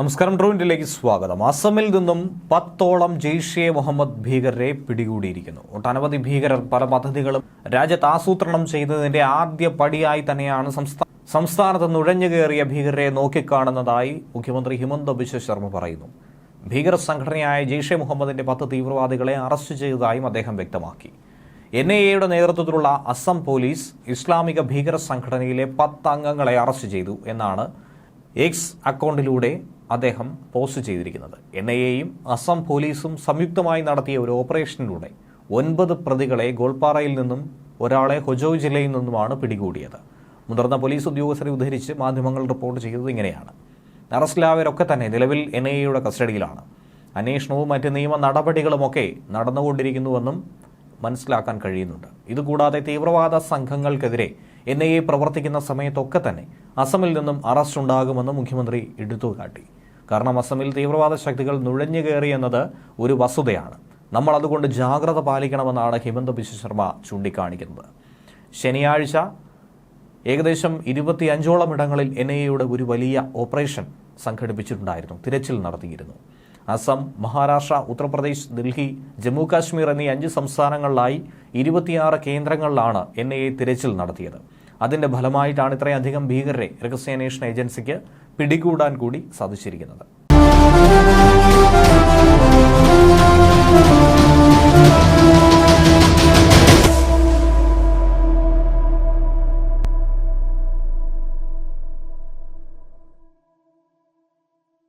നമസ്കാരം ട്രൂവിന്റിലേക്ക് സ്വാഗതം. അസമിൽ നിന്നും പത്തോളം ജെയ്ഷെ മുഹമ്മദ് ഭീകരരെ പിടികൂടിയിരിക്കുന്നു. ഒട്ടനവധി ഭീകരർ പല പദ്ധതികളും രാജ്യത്ത് ആസൂത്രണം ചെയ്തതിന്റെ ആദ്യ പടിയായി തന്നെയാണ് സംസ്ഥാന സംസ്ഥാനത്ത് നുഴഞ്ഞു കയറിയ ഭീകരരെ നോക്കിക്കാണുന്നതായി മുഖ്യമന്ത്രി ഹിമന്ത ബിശ്വ ശർമ്മ പറയുന്നു. ഭീകര സംഘടനയായ ജെയ്ഷെ മുഹമ്മദിന്റെ പത്ത് തീവ്രവാദികളെ അറസ്റ്റ് ചെയ്തതായും അദ്ദേഹം വ്യക്തമാക്കി. എൻ ഐ എയുടെ നേതൃത്വത്തിലുള്ള അസം പോലീസ് ഇസ്ലാമിക ഭീകര സംഘടനയിലെ പത്ത് അംഗങ്ങളെ അറസ്റ്റ് ചെയ്തു എന്നാണ് എക്സ് അക്കൗണ്ടിലൂടെ അദ്ദേഹം പോസ്റ്റ് ചെയ്തിരിക്കുന്നത്. എൻ ഐ എയും അസം പോലീസും സംയുക്തമായി നടത്തിയ ഒരു ഓപ്പറേഷനിലൂടെ ഒൻപത് പ്രതികളെ ഗോൾപാറയിൽ നിന്നും ഒരാളെ ഹൊജോ ജില്ലയിൽ നിന്നുമാണ് പിടികൂടിയത്. മുതിർന്ന പോലീസ് ഉദ്യോഗസ്ഥരെ ഉദ്ധരിച്ച് മാധ്യമങ്ങൾ റിപ്പോർട്ട് ചെയ്തത് ഇങ്ങനെയാണ്. അറസ്റ്റിലായവരൊക്കെ തന്നെ നിലവിൽ എൻ ഐ എയുടെ കസ്റ്റഡിയിലാണ്. അന്വേഷണവും മറ്റ് നിയമ നടപടികളുമൊക്കെ നടന്നുകൊണ്ടിരിക്കുന്നുവെന്നും മനസ്സിലാക്കാൻ കഴിയുന്നുണ്ട്. ഇതുകൂടാതെ തീവ്രവാദ സംഘങ്ങൾക്കെതിരെ എൻ ഐ എ പ്രവർത്തിക്കുന്ന സമയത്തൊക്കെ തന്നെ അസമിൽ നിന്നും അറസ്റ്റ് ഉണ്ടാകുമെന്ന് മുഖ്യമന്ത്രി എടുത്തുകാട്ടി. കാരണം അസമിൽ തീവ്രവാദ ശക്തികൾ നുഴഞ്ഞു കയറിയെന്നത് ഒരു വസ്തുതയാണ്. നമ്മൾ അതുകൊണ്ട് ജാഗ്രത പാലിക്കണമെന്നാണ് ഹിമന്ത ബിശ്വ ശർമ്മ ചൂണ്ടിക്കാണിക്കുന്നത്. ശനിയാഴ്ച ഏകദേശം ഇരുപത്തിയഞ്ചോളം ഇടങ്ങളിൽ എൻ ഐ എയുടെ ഒരു വലിയ ഓപ്പറേഷൻ സംഘടിപ്പിച്ചിട്ടുണ്ടായിരുന്നു തിരച്ചിൽ നടത്തിയിരുന്നു. അസം മഹാരാഷ്ട്ര ഉത്തർപ്രദേശ് ഡൽഹി ജമ്മു കാശ്മീർ എന്നീ അഞ്ച് സംസ്ഥാനങ്ങളിലായി ഇരുപത്തിയാറ് കേന്ദ്രങ്ങളിലാണ് എൻ ഐ എ തിരച്ചിൽ നടത്തിയത്. അതിന്റെ ഫലമായിട്ടാണ് ഇത്രയധികം ഭീകരരെ രഹസ്യാന്വേഷണ ഏജൻസിക്ക് പിടികൂടാൻ കൂടി സാധിച്ചിരിക്കുന്നത്.